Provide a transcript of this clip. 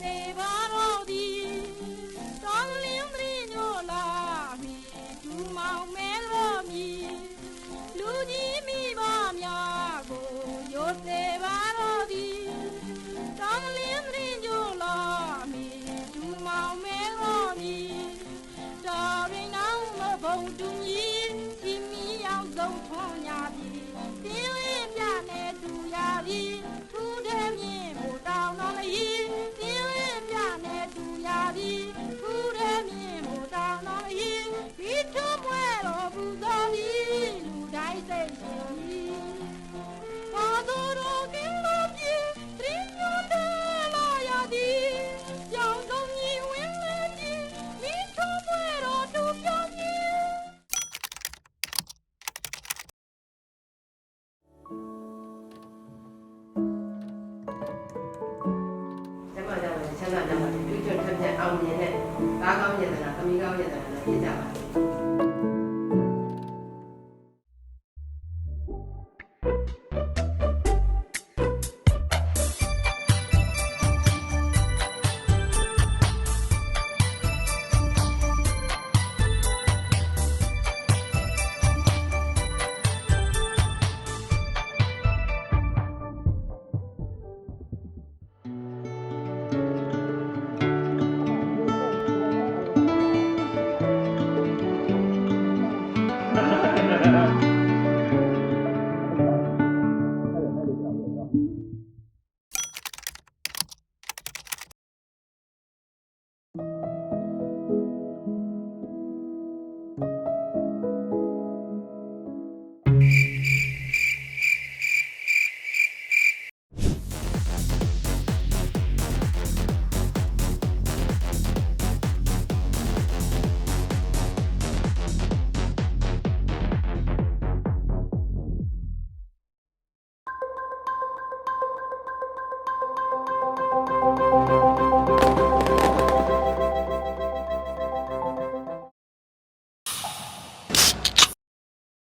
စေပါတော့သည်တောင်းလင်းမရညိုလာမီဒူမောင်မဲလို့မီလူကြီးမိဘများကိုရိုစေပါတော့သည်တောင်းလင်းမရညိုလာမီဒူမောင်မဲလို့မီတော်ရင်အောင်မဘုံတူမီဒီမီရောက်ဆုံးထွန်ညာပြီ မ်းသာကြပါစေတွေ့ကြွထက်ထက်အောင်မြင်တဲ့ဒါကောင်းရည်သနာသမီးကောင်းရည်သနာနဲ့ဖြစ်ကြပါစေ။ you